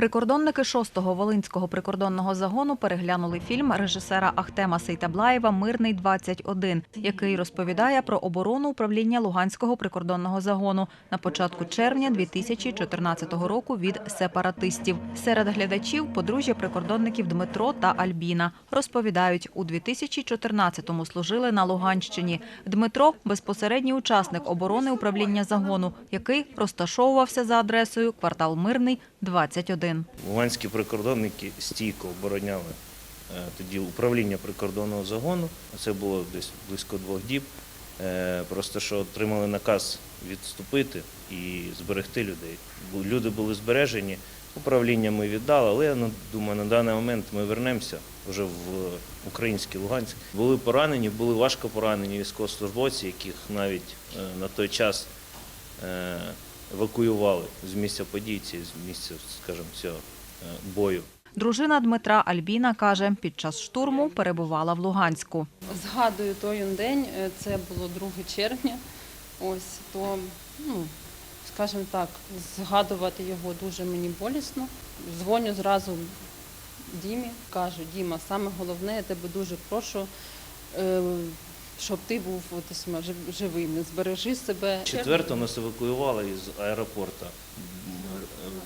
Прикордонники 6-го Волинського прикордонного загону переглянули фільм режисера Ахтема Сейтаблаєва Мирний 21 який розповідає про оборону управління Луганського прикордонного загону на початку червня 2014 року від сепаратистів. Серед глядачів подружжя прикордонників Дмитро та Альбіна розповідають, у 2014-му служили на Луганщині. Дмитро безпосередній учасник оборони управління загону, який розташовувався за адресою квартал Мирний 21. Луганські прикордонники стійко обороняли е, тоді управління прикордонного загону. Це було десь близько двох діб. Е, Просто що отримали наказ відступити і зберегти людей. Люди були збережені, управління ми віддали, але я думаю, на даний момент ми вернемося вже в український Луганськ. Були поранені, були важко поранені військовослужбовці, яких навіть е, на той час евакуювали з місця подій, з місця, скажімо, цього е, бою. Дружина Дмитра Альбіна каже, під час штурму перебувала в Луганську. Згадую той день, е, це було 2 червня. Ось то, ну, скажімо так, згадувати його дуже мені болісно. Дзвоню зразу Дімі, кажу, Діма, саме головне, я тебе дуже прошу, е, щоб ти був от, не збережи себе. Четверто нас евакуювали із аеропорту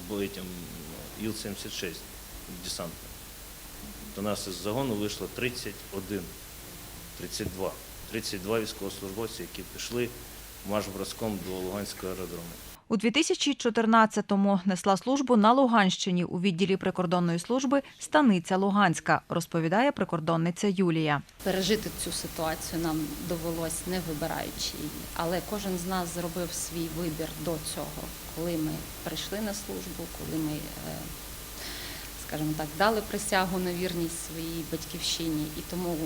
боїтям Іл-76 десантно. До нас із загону вийшло 31, 32. 32 військовослужбовці, які пішли марш-броском до Луганського аеродрому. У 2014-му несла службу на Луганщині у відділі прикордонної служби Станиця Луганська, розповідає прикордонниця Юлія. Пережити цю ситуацію нам довелось не вибираючи її, але кожен з нас зробив свій вибір до цього, коли ми прийшли на службу, коли ми, е, скажімо так, дали присягу на вірність своїй батьківщині, і тому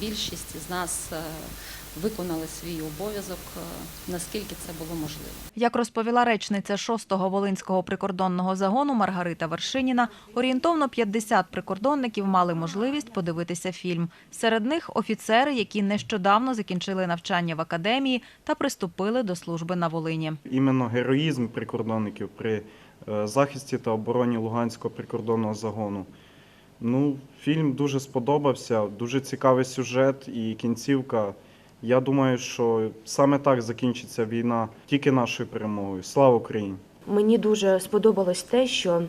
більшість з нас е, виконали свій обов'язок, е, наскільки це було можливо. Як розповіла речниця 6-го Волинського прикордонного загону Маргарита Вершиніна, орієнтовно 50 прикордонників мали можливість подивитися фільм. Серед них офіцери, які нещодавно закінчили навчання в академії та приступили до служби на Волині. іменно героїзм прикордонників при е, захисті та обороні Луганського прикордонного загону. Ну, фільм дуже сподобався, дуже цікавий сюжет і кінцівка. Я думаю, що саме так закінчиться війна тільки нашою перемогою. Слава Україні! Мені дуже сподобалось те, що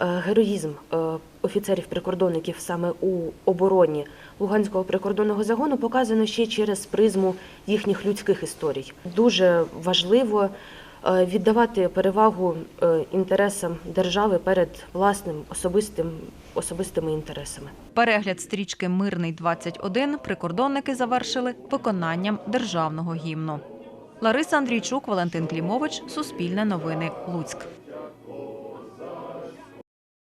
е, героїзм е, офіцерів-прикордонників саме у обороні Луганського прикордонного загону показано ще через призму їхніх людських історій. Дуже важливо віддавати перевагу е, інтересам держави перед власним особистим, особистими інтересами. Перегляд стрічки Мирний 21 прикордонники завершили виконанням державного гімну. Лариса Андрійчук, Валентин Клімович, Суспільне новини, Луцьк.